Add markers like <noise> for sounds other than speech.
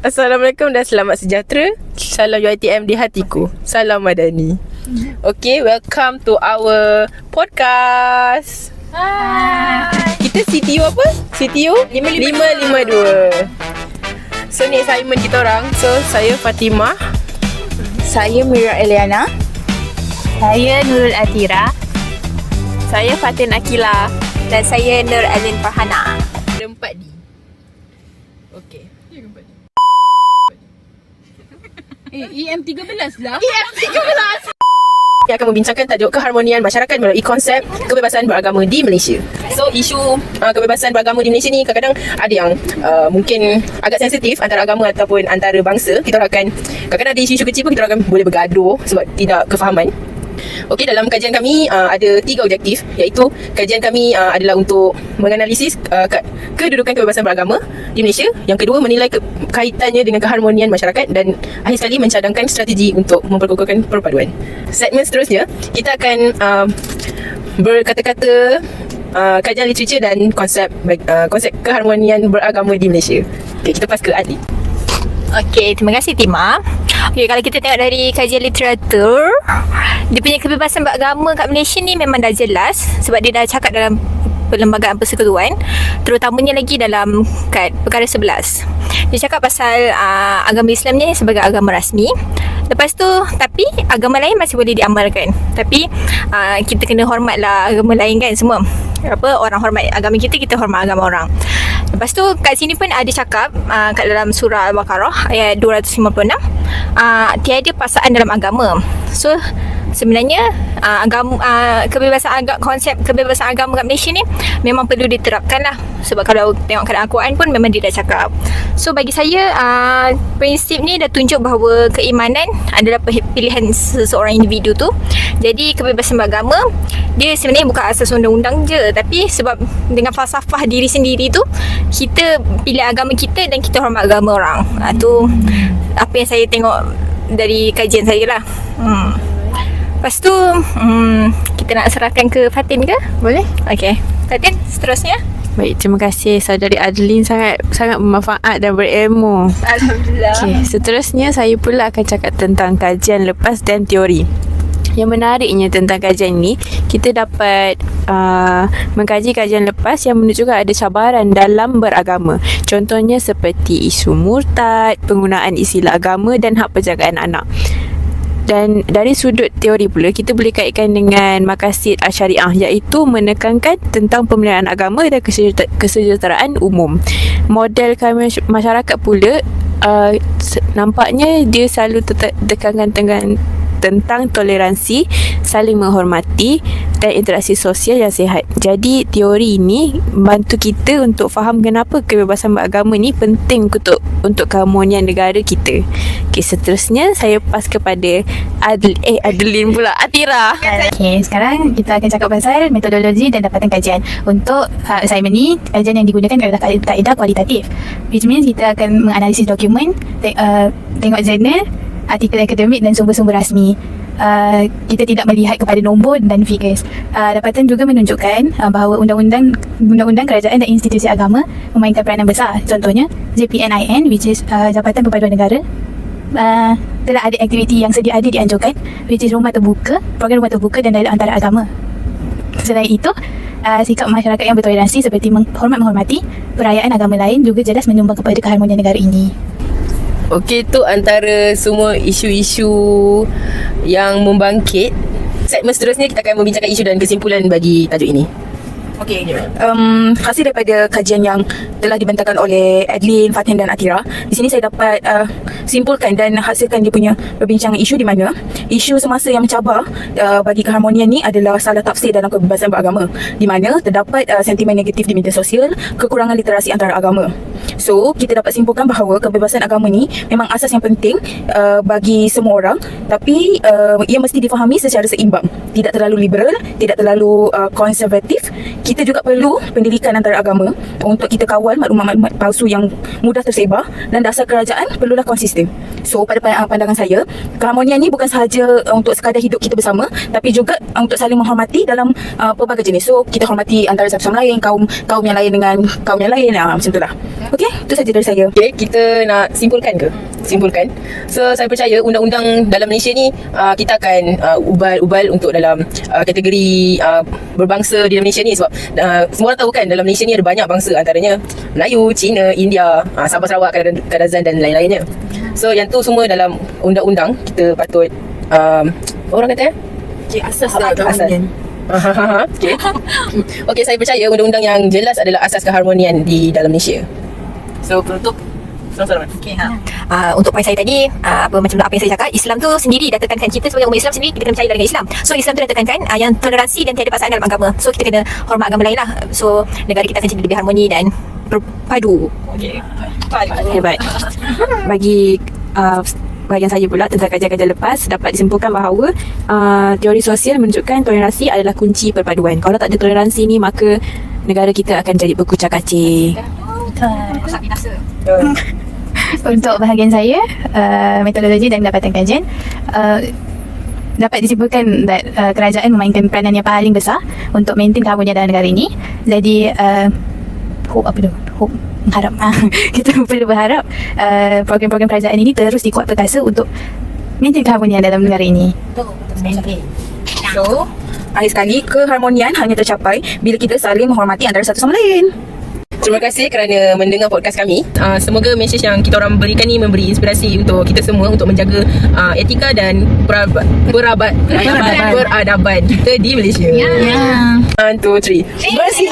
Assalamualaikum dan selamat sejahtera. Salam UiTM di hatiku. Salam Madani. Okay, welcome to our podcast. Hai. Kita CTO apa? CTO 552. So ni assignment kita orang. So saya Fatimah. Saya Mira Eliana. Saya Nurul Atira. Saya Fatin Akila. Dan saya Nur Alin Farhana. Ada 4D. Okay. Eh, EM13 lah. Yang akan membincangkan tajuk keharmonian masyarakat melalui konsep kebebasan beragama di Malaysia. So isu uh, kebebasan beragama di Malaysia ni kadang-kadang ada yang uh, mungkin agak sensitif antara agama ataupun antara bangsa. Kita akan kadang-kadang ada isu-isu kecil pun kita akan boleh bergaduh sebab tidak kefahaman. Okey dalam kajian kami uh, ada tiga objektif iaitu kajian kami uh, adalah untuk menganalisis uh, ke- kedudukan kebebasan beragama di Malaysia. Yang kedua menilai ke- kaitannya dengan keharmonian masyarakat dan akhir sekali mencadangkan strategi untuk memperkukuhkan perpaduan. Segmen seterusnya kita akan uh, berkata-kata uh, kajian literature dan konsep uh, konsep keharmonian beragama di Malaysia. Okey kita pas ke Adli. Okey, terima kasih Tima. Okey, kalau kita tengok dari kajian literatur, dia punya kebebasan beragama kat Malaysia ni memang dah jelas sebab dia dah cakap dalam Perlembagaan Persekutuan terutamanya lagi dalam kad perkara 11. Dia cakap pasal uh, agama Islam ni sebagai agama rasmi. Lepas tu tapi agama lain masih boleh diamalkan. Tapi uh, kita kena hormatlah agama lain kan semua. Apa orang hormat agama kita kita hormat agama orang. Lepas tu kat sini pun ada cakap uh, kat dalam surah Al-Baqarah ayat 256 uh, tiada paksaan dalam agama. So sebenarnya uh, agama uh, kebebasan agama konsep kebebasan agama kat Malaysia ni memang perlu diterapkan lah. Sebab kalau tengok keadaan Al-Quran pun memang dia dah cakap. So bagi saya uh, prinsip ni dah tunjuk bahawa keimanan adalah pilihan seseorang individu tu. Jadi kebebasan beragama dia sebenarnya bukan asas undang-undang je. Tapi sebab dengan falsafah diri sendiri tu kita pilih agama kita dan kita hormat agama orang. Uh, tu apa yang saya tengok dari kajian saya lah hmm. Lepas tu hmm, Kita nak serahkan ke Fatin ke? Boleh? Okay Fatin seterusnya Baik, terima kasih saudari Adeline sangat sangat bermanfaat dan berilmu. Alhamdulillah Okey, seterusnya saya pula akan cakap tentang kajian lepas dan teori. Yang menariknya tentang kajian ini, kita dapat uh, mengkaji kajian lepas yang menunjukkan ada cabaran dalam beragama. Contohnya seperti isu murtad, penggunaan istilah agama dan hak penjagaan anak. Dan dari sudut teori pula kita boleh kaitkan dengan makasid syariah iaitu menekankan tentang pemeliharaan agama dan kesejahteraan umum. Model kami masyarakat pula uh, nampaknya dia selalu tekankan dengan tentang toleransi, saling menghormati dan interaksi sosial yang sihat. Jadi teori ini membantu kita untuk faham kenapa kebebasan beragama ni penting untuk untuk keharmonian negara kita. Okey, seterusnya saya pas kepada Adl eh Adeline pula Atira. Okay, sekarang kita akan cakap pasal metodologi dan dapatan kajian. Untuk uh, assignment ni, kajian yang digunakan adalah kaedah kualitatif. Which means kita akan menganalisis dokumen, te- uh, tengok jurnal, artikel akademik dan sumber-sumber rasmi. Uh, kita tidak melihat kepada nombor dan figures. Uh, dapatan juga menunjukkan uh, bahawa undang-undang undang-undang kerajaan dan institusi agama memainkan peranan besar. Contohnya JPNIN which is uh, Jabatan Perpaduan Negara uh, telah ada aktiviti yang sedia ada dianjurkan which is rumah terbuka, program rumah terbuka dan dialog antara agama. Selain itu, uh, sikap masyarakat yang bertoleransi seperti menghormat menghormati perayaan agama lain juga jelas menyumbang kepada keharmonian negara ini. Okey tu antara semua isu-isu yang membangkit. Segmen seterusnya kita akan membincangkan isu dan kesimpulan bagi tajuk ini. Okey. Um, hasil daripada kajian yang telah dibentangkan oleh Adeline, Fatin dan Atira, di sini saya dapat uh, simpulkan dan hasilkan dia punya perbincangan isu di mana isu semasa yang mencabar uh, bagi keharmonian ni adalah salah tafsir dalam kebebasan beragama di mana terdapat uh, sentimen negatif di media sosial, kekurangan literasi antara agama. So, kita dapat simpulkan bahawa kebebasan agama ni memang asas yang penting uh, bagi semua orang tapi uh, ia mesti difahami secara seimbang. Tidak terlalu liberal, tidak terlalu uh, konservatif. Kita juga perlu pendidikan antara agama untuk kita kawal maklumat-maklumat palsu yang mudah tersebar dan dasar kerajaan perlulah konsisten. So, pada pandangan saya, keharmonian ni bukan sahaja untuk sekadar hidup kita bersama tapi juga untuk saling menghormati dalam uh, pelbagai jenis. So, kita hormati antara satu sama lain, kaum kaum yang lain dengan kaum yang lain. Uh, macam itulah. Okey? Itu saja dari saya. Okay, kita nak simpulkan ke? Simpulkan. So, saya percaya undang-undang dalam Malaysia ni uh, kita akan uh, ubal-ubal untuk dalam uh, kategori uh, berbangsa di dalam Malaysia ni sebab uh, semua orang tahu kan dalam Malaysia ni ada banyak bangsa antaranya Melayu, Cina, India, uh, Sabah Sarawak, Kadazan, dan lain-lainnya. So, yang tu semua dalam undang-undang kita patut um, orang kata eh? Okay, asas Asas. <laughs> okay. okay, saya percaya undang-undang yang jelas adalah asas keharmonian di dalam Malaysia. So, penutup. Okay, ha. Uh, untuk poin saya tadi uh, apa macam apa yang saya cakap Islam tu sendiri dah tekankan kita sebagai umat Islam sendiri kita kena percaya dengan Islam so Islam tu dah tekankan uh, yang toleransi dan tiada paksaan dalam agama so kita kena hormat agama lain lah so negara kita akan jadi lebih harmoni dan berpadu Okay. Hebat. <laughs> Bagi uh, bahagian saya pula tentang kajian-kajian lepas dapat disimpulkan bahawa uh, teori sosial menunjukkan toleransi adalah kunci perpaduan. Kalau tak ada toleransi ni maka negara kita akan jadi berkucak kacir. <laughs> Untuk bahagian saya, uh, metodologi dan pendapatan kajian uh, dapat disimpulkan that uh, kerajaan memainkan peranan yang paling besar untuk maintain keharmonian dalam negara ini. Jadi uh, hope apa tu? Hope harap ah, <laughs> kita <laughs> perlu berharap uh, program-program kerajaan ini terus dikuat perkasa untuk maintain keharmonian dalam negara ini. So, akhir sekali keharmonian hanya tercapai bila kita saling menghormati antara satu sama lain. Terima kasih kerana mendengar podcast kami. Uh, semoga mesej yang kita orang berikan ni memberi inspirasi untuk kita semua untuk menjaga uh, etika dan perabat, <laughs> peradaban kita di Malaysia. Ya. One, two, three. Bersih.